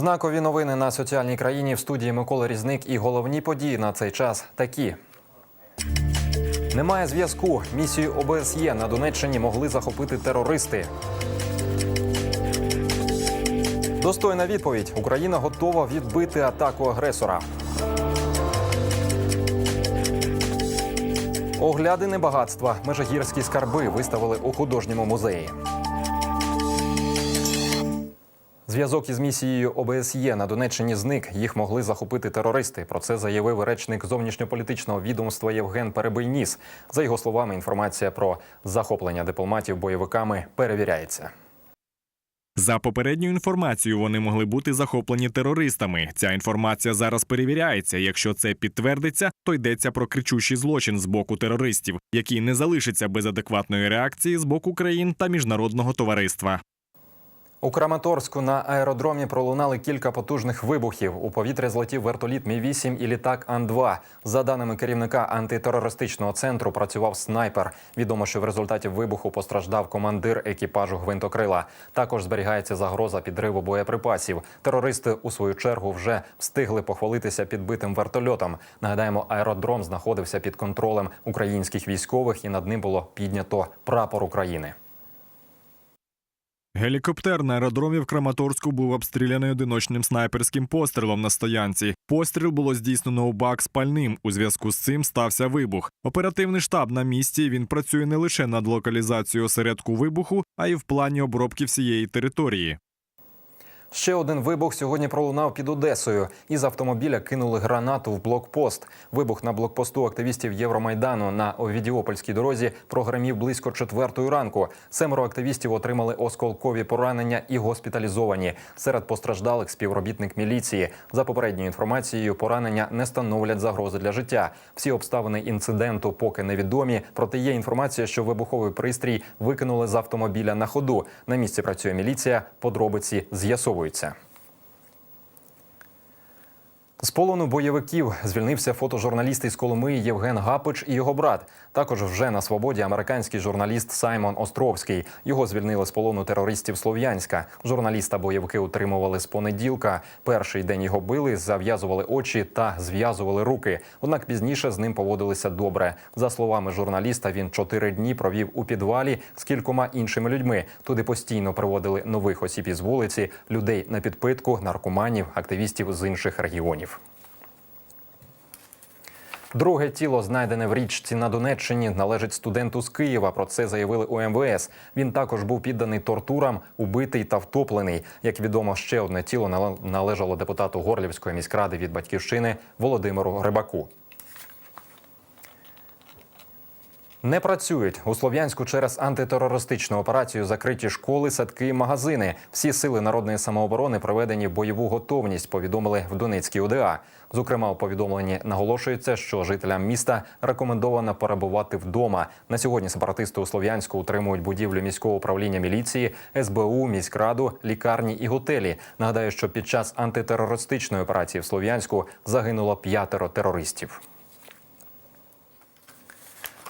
Знакові новини на соціальній країні в студії Микола Різник і головні події на цей час такі. Немає зв'язку. Місію ОБСЄ на Донеччині могли захопити терористи. Достойна відповідь. Україна готова відбити атаку агресора. Оглядини багатства. Межигірські скарби виставили у художньому музеї. Зв'язок із місією ОБСЄ на Донеччині зник. Їх могли захопити терористи. Про це заявив речник зовнішньополітичного відомства Євген Перебийніс. За його словами, інформація про захоплення дипломатів бойовиками перевіряється. За попередньою інформацією, вони могли бути захоплені терористами. Ця інформація зараз перевіряється. Якщо це підтвердиться, то йдеться про кричущий злочин з боку терористів, який не залишиться без адекватної реакції з боку країн та міжнародного товариства. У Краматорську на аеродромі пролунали кілька потужних вибухів. У повітря злетів вертоліт Мі 8 і літак Ан-2. За даними керівника антитерористичного центру, працював снайпер. Відомо, що в результаті вибуху постраждав командир екіпажу гвинтокрила. Також зберігається загроза підриву боєприпасів. Терористи у свою чергу вже встигли похвалитися підбитим вертольотом. Нагадаємо, аеродром знаходився під контролем українських військових, і над ним було піднято прапор України. Гелікоптер на аеродромі в Краматорську був обстріляний одиночним снайперським пострілом на стоянці. Постріл було здійснено у бак з пальним. У зв'язку з цим стався вибух. Оперативний штаб на місці він працює не лише над локалізацією осередку вибуху, а й в плані обробки всієї території. Ще один вибух сьогодні пролунав під Одесою. Із автомобіля кинули гранату в блокпост. Вибух на блокпосту активістів Євромайдану на Овідіопольській дорозі прогремів близько четвертої ранку. Семеро активістів отримали осколкові поранення і госпіталізовані. Серед постраждалих співробітник міліції. За попередньою інформацією, поранення не становлять загрози для життя. Всі обставини інциденту поки невідомі. Проте є інформація, що вибуховий пристрій викинули з автомобіля на ходу. На місці працює міліція. Подробиці з'ясовуються. З полону бойовиків звільнився фотожурналіст із Коломиї Євген Гапич і його брат. Також вже на свободі американський журналіст Саймон Островський. Його звільнили з полону терористів Слов'янська. Журналіста бойовики утримували з понеділка. Перший день його били, зав'язували очі та зв'язували руки. Однак пізніше з ним поводилися добре. За словами журналіста, він чотири дні провів у підвалі з кількома іншими людьми. Туди постійно приводили нових осіб із вулиці, людей на підпитку, наркоманів, активістів з інших регіонів. Друге тіло, знайдене в річці на Донеччині, належить студенту з Києва. Про це заявили у МВС. Він також був підданий тортурам, убитий та втоплений. Як відомо, ще одне тіло нале- належало депутату Горлівської міськради від батьківщини Володимиру Грибаку. Не працюють у Слов'янську через антитерористичну операцію закриті школи, садки, магазини. Всі сили народної самооборони приведені в бойову готовність. Повідомили в Донецькій ОДА. Зокрема, у повідомленні наголошується, що жителям міста рекомендовано перебувати вдома. На сьогодні сепаратисти у Слов'янську утримують будівлю міського управління міліції, СБУ, міськраду, лікарні і готелі. Нагадаю, що під час антитерористичної операції в Слов'янську загинуло п'ятеро терористів.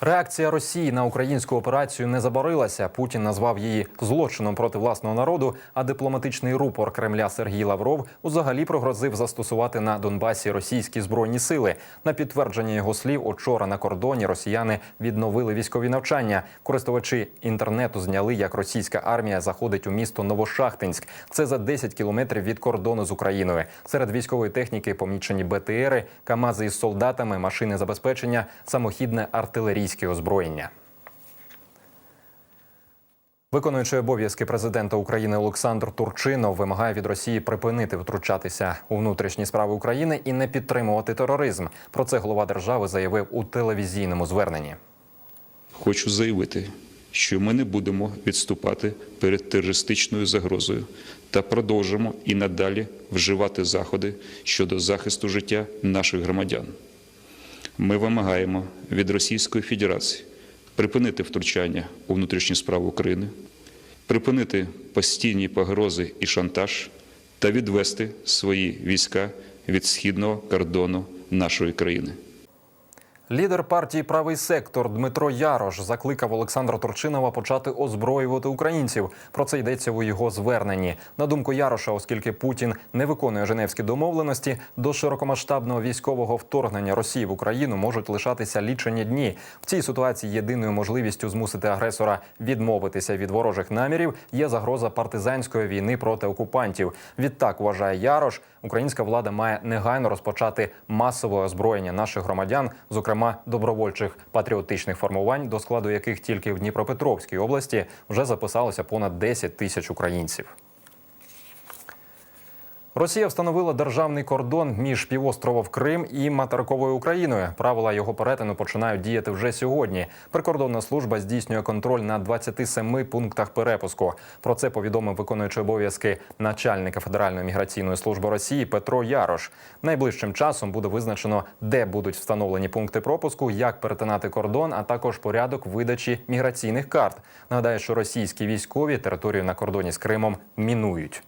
Реакція Росії на українську операцію не заборилася. Путін назвав її злочином проти власного народу. А дипломатичний рупор Кремля Сергій Лавров узагалі прогрозив застосувати на Донбасі російські збройні сили. На підтвердження його слів, учора на кордоні росіяни відновили військові навчання. Користувачі інтернету зняли, як російська армія заходить у місто Новошахтинськ. Це за 10 кілометрів від кордону з Україною. Серед військової техніки помічені БТРи, КАМАЗи із солдатами, машини забезпечення, самохідне артилерійське озброєння. Виконуючий обов'язки президента України Олександр Турчинов вимагає від Росії припинити втручатися у внутрішні справи України і не підтримувати тероризм. Про це голова держави заявив у телевізійному зверненні. Хочу заявити, що ми не будемо відступати перед терористичною загрозою та продовжимо і надалі вживати заходи щодо захисту життя наших громадян. Ми вимагаємо від Російської Федерації припинити втручання у внутрішні справи України, припинити постійні погрози і шантаж та відвести свої війська від східного кордону нашої країни. Лідер партії Правий сектор Дмитро Ярош закликав Олександра Турчинова почати озброювати українців. Про це йдеться у його зверненні. На думку Яроша, оскільки Путін не виконує Женевські домовленості, до широкомасштабного військового вторгнення Росії в Україну можуть лишатися лічені дні. В цій ситуації єдиною можливістю змусити агресора відмовитися від ворожих намірів є загроза партизанської війни проти окупантів. Відтак вважає Ярош, українська влада має негайно розпочати масове озброєння наших громадян, зокрема добровольчих патріотичних формувань, до складу яких тільки в Дніпропетровській області вже записалося понад 10 тисяч українців. Росія встановила державний кордон між півостровом Крим і материковою Україною. Правила його перетину починають діяти вже сьогодні. Прикордонна служба здійснює контроль на 27 пунктах перепуску. Про це повідомив виконуючий обов'язки начальника Федеральної міграційної служби Росії Петро Ярош. Найближчим часом буде визначено, де будуть встановлені пункти пропуску, як перетинати кордон, а також порядок видачі міграційних карт. Нагадаю, що російські військові територію на кордоні з Кримом мінують.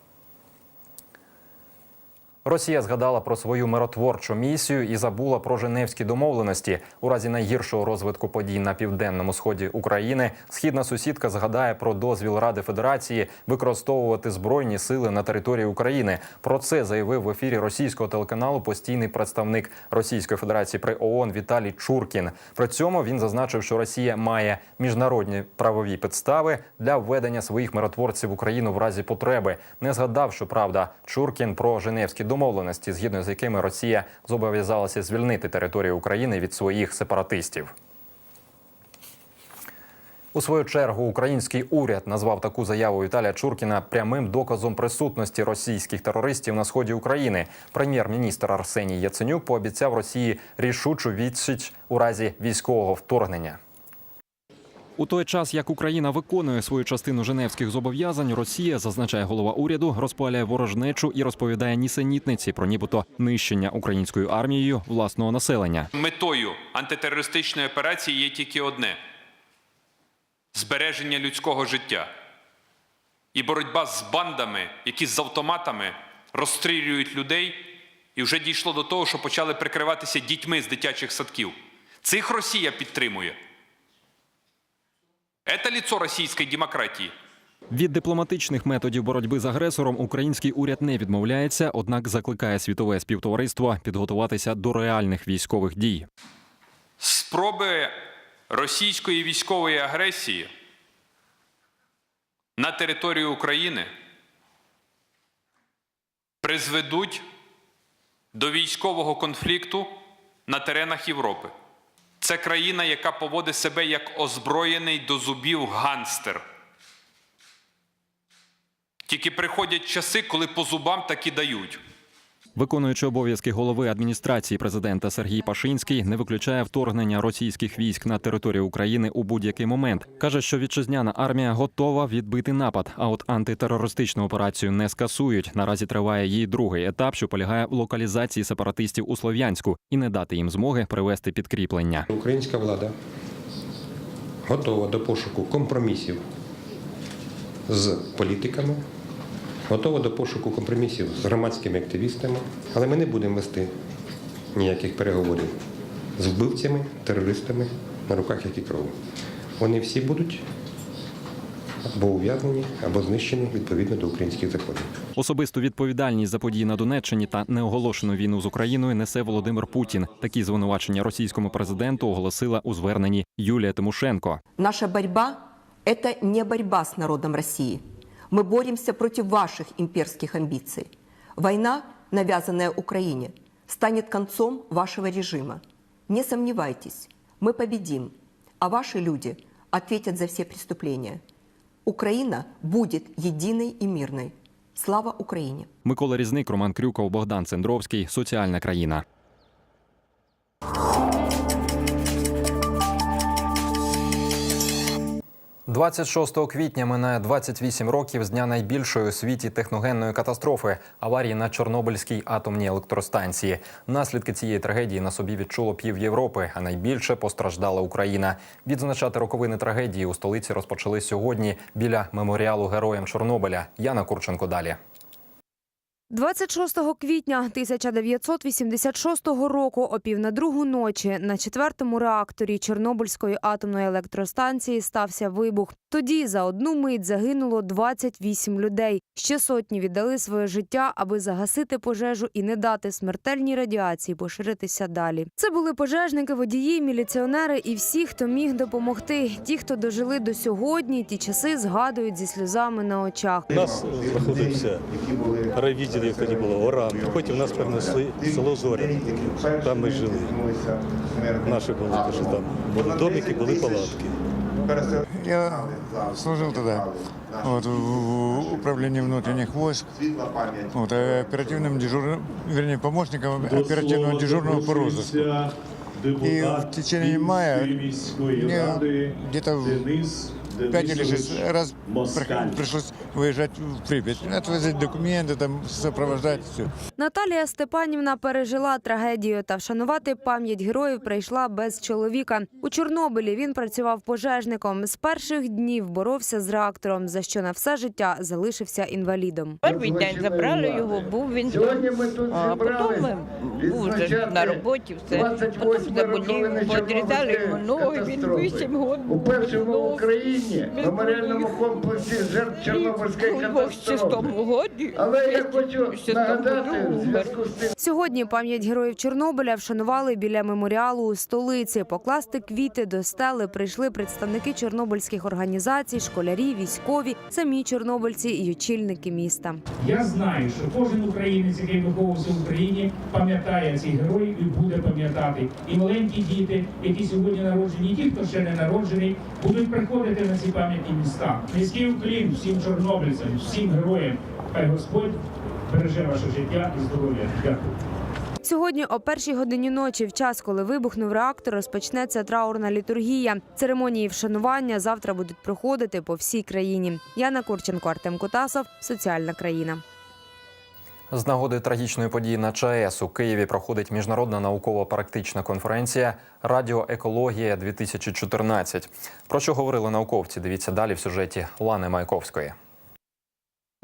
Росія згадала про свою миротворчу місію і забула про Женевські домовленості. У разі найгіршого розвитку подій на південному сході України східна сусідка згадає про дозвіл Ради Федерації використовувати збройні сили на території України. Про це заявив в ефірі російського телеканалу постійний представник Російської Федерації при ООН Віталій Чуркін. При цьому він зазначив, що Росія має міжнародні правові підстави для введення своїх миротворців в Україну в разі потреби. Не згадав, що правда Чуркін про Женевські домовленості, згідно з якими Росія зобов'язалася звільнити територію України від своїх сепаратистів. У свою чергу український уряд назвав таку заяву Віталія Чуркіна прямим доказом присутності російських терористів на сході України. Прем'єр-міністр Арсеній Яценюк пообіцяв Росії рішучу відсіч у разі військового вторгнення. У той час, як Україна виконує свою частину женевських зобов'язань, Росія, зазначає голова уряду, розпалює ворожнечу і розповідає нісенітниці про нібито нищення українською армією власного населення. Метою антитерористичної операції є тільки одне збереження людського життя і боротьба з бандами, які з автоматами розстрілюють людей, і вже дійшло до того, що почали прикриватися дітьми з дитячих садків. Цих Росія підтримує. Це лицо російської демократії. Від дипломатичних методів боротьби з агресором український уряд не відмовляється, однак закликає світове співтовариство підготуватися до реальних військових дій. Спроби російської військової агресії на територію України призведуть до військового конфлікту на теренах Європи. Це країна, яка поводить себе як озброєний до зубів ганстер. Тільки приходять часи, коли по зубам таки дають. Виконуючи обов'язки голови адміністрації президента Сергій Пашинський не виключає вторгнення російських військ на територію України у будь-який момент. каже, що вітчизняна армія готова відбити напад. А от антитерористичну операцію не скасують. Наразі триває її другий етап, що полягає в локалізації сепаратистів у Слов'янську і не дати їм змоги привести підкріплення. Українська влада готова до пошуку компромісів з політиками, готова до пошуку компромісів з громадськими активістами, але ми не будемо вести ніяких переговорів з вбивцями, терористами, на руках які кров. Вони всі будуть або ув'язнені, або знищені відповідно до українських законів. Особисту відповідальність за події на Донеччині та неоголошену війну з Україною несе Володимир Путін. Такі звинувачення російському президенту оголосила у зверненні Юлія Тимошенко. Наша борьба – это не борьба с народом России. Мы боремся против ваших имперских амбиций. Война, навязанная Украине, станет концом вашего режима. Не сомневайтесь, мы победим, а ваши люди ответят за все преступления. Украина будет единой и мирной. Слава Украине! Микола Різник, Роман Крюков, Богдан Цендровський. Соціальна країна. «26 квітня минає 28 років з дня найбільшої у світі техногенної катастрофи аварії на Чорнобильській атомній електростанції. Наслідки цієї трагедії на собі відчуло пів Європи, а найбільше постраждала Україна. Відзначати роковини трагедії у столиці розпочали сьогодні біля меморіалу героям Чорнобиля. Яна Курченко далі. 26 квітня 1986 року о пів на другу ночі на четвертому реакторі Чорнобильської атомної електростанції стався вибух. Тоді за одну мить загинуло 28 людей. Ще сотні віддали своє життя, аби загасити пожежу і не дати смертельній радіації поширитися далі. Це були пожежники, водії, міліціонери і всі, хто міг допомогти. Ті, хто дожили до сьогодні, ті часи згадують зі сльозами на очах. У нас знаходився райвідділ, як тоді було, Оран. Потім нас перенесли в село Зоря. Там ми жили. Наші були, тому що там були домики, були палатки. Я служил тогда вот, в в управлении внутренних войск, вот, э, оперативным дежурным, вернее, помощником оперативного дежурного по розыску. И в течение мая мне где-то в пять или шесть раз при- пришлось выезжать в Припять, отвозить документы, там, сопровождать все. Наталія Степанівна пережила трагедію та вшанувати пам'ять героїв прийшла без чоловіка. У Чорнобилі він працював пожежником. З перших днів боровся з реактором, за що на все життя залишився інвалідом. Перший день забрали його, був він там. А потім ми був вже на роботі, все. Потім заболів, подрізали йому ноги, він 8 років. у першому в Україні меморіальному комплексі жертв Чорнобильської катастрофи. Але я хочу нагадати в зв'язку з тим, Сьогодні пам'ять героїв Чорнобиля вшанували біля меморіалу у столиці. Покласти квіти до стели прийшли представники чорнобильських організацій, школярі, військові, самі чорнобильці і очільники міста. Я знаю, що кожен українець, який виховувався в Україні, пам'ятає цих героїв і буде пам'ятати. І маленькі діти, які сьогодні народжені, і ті, хто ще не народжений, будуть приходити на ці пам'ятні міста. Низький уклін всім чорнобильцям, всім героям. Хай Господь береже ваше життя і здоров'я. Дякую. Сьогодні о першій годині ночі, в час, коли вибухнув реактор, розпочнеться траурна літургія. Церемонії вшанування завтра будуть проходити по всій країні. Яна Курченко, Артем Котасов, Соціальна країна. З нагоди трагічної події на ЧАЕС у Києві проходить міжнародна науково-практична конференція Радіоекологія 2014 Про що говорили науковці? Дивіться далі в сюжеті Лани Майковської.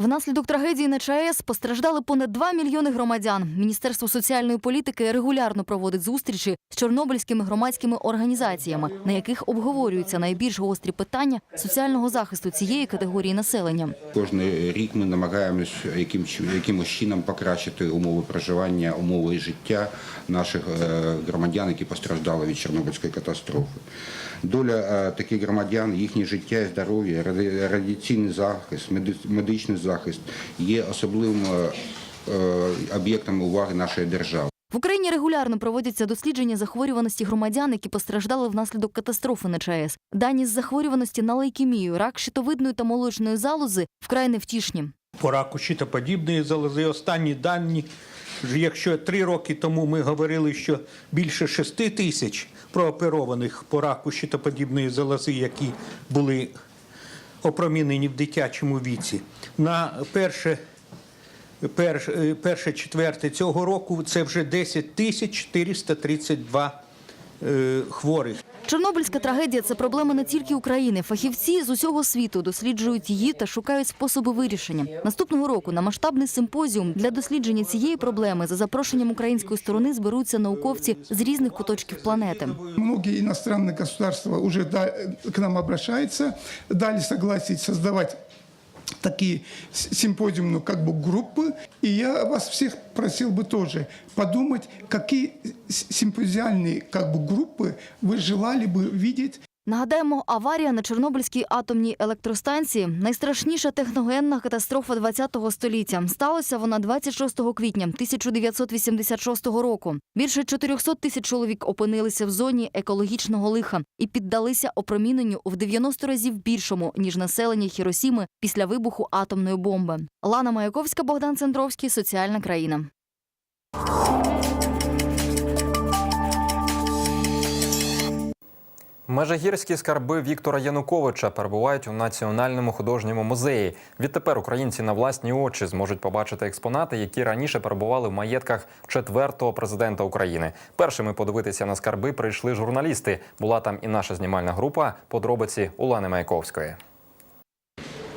Внаслідок трагедії на ЧАЕС постраждали понад 2 мільйони громадян. Міністерство соціальної політики регулярно проводить зустрічі з чорнобильськими громадськими організаціями, на яких обговорюються найбільш гострі питання соціального захисту цієї категорії населення. Кожен рік ми намагаємось яким, якимось чином покращити умови проживання, умови життя наших е, громадян, які постраждали від Чорнобильської катастрофи. Доля е, таких громадян, їхнє життя і здоров'я, радіаційний захист, меди- медичний захист є особливим е, е, об'єктом уваги нашої держави. В Україні регулярно проводяться дослідження захворюваності громадян, які постраждали внаслідок катастрофи на ЧАЕС. Дані з захворюваності на лейкемію, рак щитовидної та молочної залози вкрай невтішні. по раку щитоподібної залози. Останні дані, якщо три роки тому ми говорили, що більше шести тисяч прооперованих по раку щитоподібної залози, які були опромінені в дитячому віці, на перше. перш- е, Перше четверте цього року це вже 10 тисяч 432 е, хворих. Чорнобильська трагедія це проблема не тільки України. Фахівці з усього світу досліджують її та шукають способи вирішення. Наступного року на масштабний симпозіум для дослідження цієї проблеми за запрошенням української сторони зберуться науковці з різних куточків планети. Многі государства уже да- к нам обращаются, дали согласие создавать такие с- симпозиумные как бы группы. И я вас всех просил бы тоже подумать, какие с- симпозиальные как бы группы вы желали бы видеть Нагадаємо, аварія на Чорнобильській атомній електростанції найстрашніша техногенна катастрофа ХХ століття. Сталося вона 26 квітня 1986 року. Більше 400 тисяч чоловік опинилися в зоні екологічного лиха і піддалися опроміненню в 90 разів більшому ніж населення Хіросіми після вибуху атомної бомби. Лана Маяковська, Богдан Центровський, Соціальна країна. Межигірські скарби Віктора Януковича перебувають у національному художньому музеї. Відтепер українці на власні очі зможуть побачити експонати, які раніше перебували в маєтках четвертого президента України. Першими подивитися на скарби прийшли журналісти. Була там і наша знімальна група. Подробиці Улани Маяковської.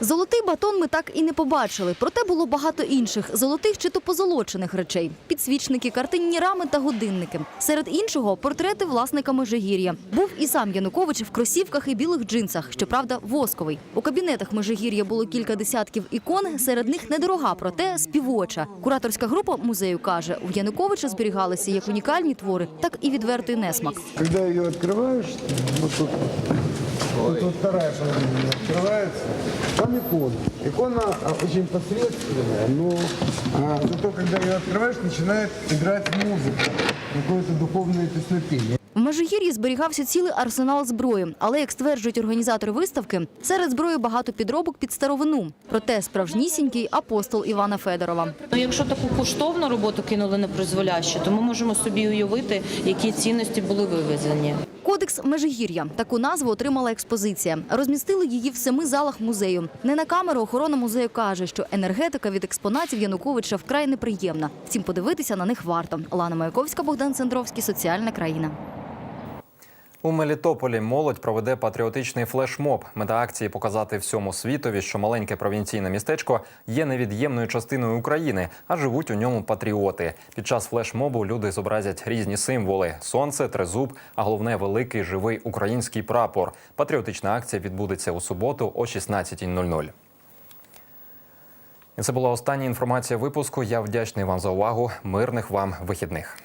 Золотий батон ми так і не побачили. Проте було багато інших золотих чи то позолочених речей: підсвічники, картинні рами та годинники. Серед іншого портрети власника Межигір'я. Був і сам Янукович в кросівках і білих джинсах, щоправда, восковий. У кабінетах Межигір'я було кілька десятків ікон. Серед них недорога, проте співоча. Кураторська група музею каже, у Януковича зберігалися як унікальні твори, так і відвертий несмак. Когда ее открываешь, вот тут, вот, вот вторая половина открывается, там икона. Икона а, очень посредственная, но а, зато когда ее открываешь, начинает играть музыка, какое-то духовное песнопение. В Межигір'ї зберігався цілий арсенал зброї, але, як стверджують організатори виставки, серед зброї багато підробок під старовину. Проте справжнісінький апостол Івана Федорова. Ну, якщо таку коштовну роботу кинули непризволяще, то ми можемо собі уявити, які цінності були вивезені. Кодекс Межигір'я таку назву отримала експозиція. Розмістили її в семи залах музею. Не на камеру охорона музею каже, що енергетика від експонатів Януковича вкрай неприємна. Втім, подивитися на них варто. Лана Маяковська, Богдан Цендровський, соціальна країна. У Мелітополі молодь проведе патріотичний флешмоб. Мета акції показати всьому світові, що маленьке провінційне містечко є невід'ємною частиною України, а живуть у ньому патріоти. Під час флешмобу люди зобразять різні символи: сонце, тризуб, а головне великий живий український прапор. Патріотична акція відбудеться у суботу о 16.00. І це була остання інформація випуску. Я вдячний вам за увагу. Мирних вам вихідних.